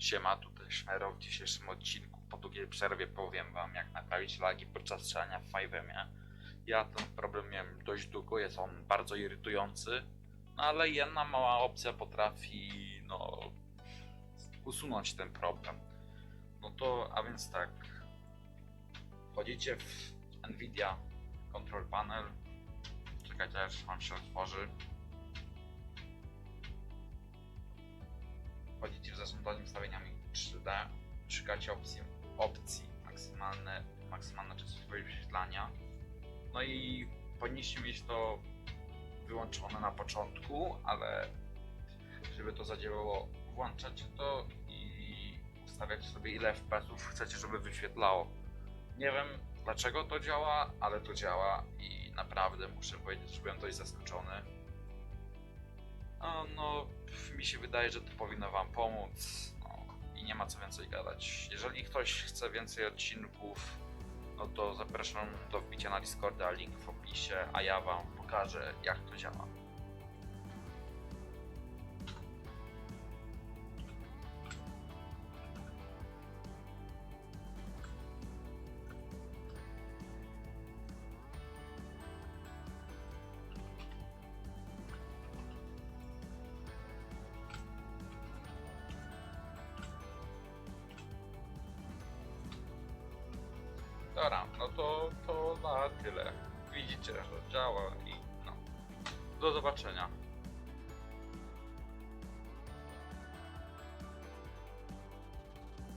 Siema, tutaj Szmero. W dzisiejszym odcinku po długiej przerwie powiem wam jak naprawić lagi podczas strzelania w 5M. Ja ten problem miałem dość długo, jest on bardzo irytujący, no ale jedna mała opcja potrafi no usunąć ten problem. No to, a więc tak, wchodzicie w Nvidia Control Panel, czekajcie aż wam się otworzy. Wchodzicie w zarządzanie ustawieniami 3D, szukacie opcji, opcji maksymalne, maksymalna częstotliwość wyświetlania. No i powinniście mieć to wyłączone na początku, ale żeby to zadziałało, włączacie to i ustawiacie sobie ile FPS-ów chcecie, żeby wyświetlało. Nie wiem dlaczego to działa, ale to działa i naprawdę muszę powiedzieć, że byłem dość zaskoczony. No, mi się wydaje, że to powinno Wam pomóc. No, I nie ma co więcej gadać. Jeżeli ktoś chce więcej odcinków, no to zapraszam do wbicia na Discorda, link w opisie, a ja Wam pokażę, jak to działa. Dobra, no to, to na tyle. Widzicie, że działa i no. Do zobaczenia.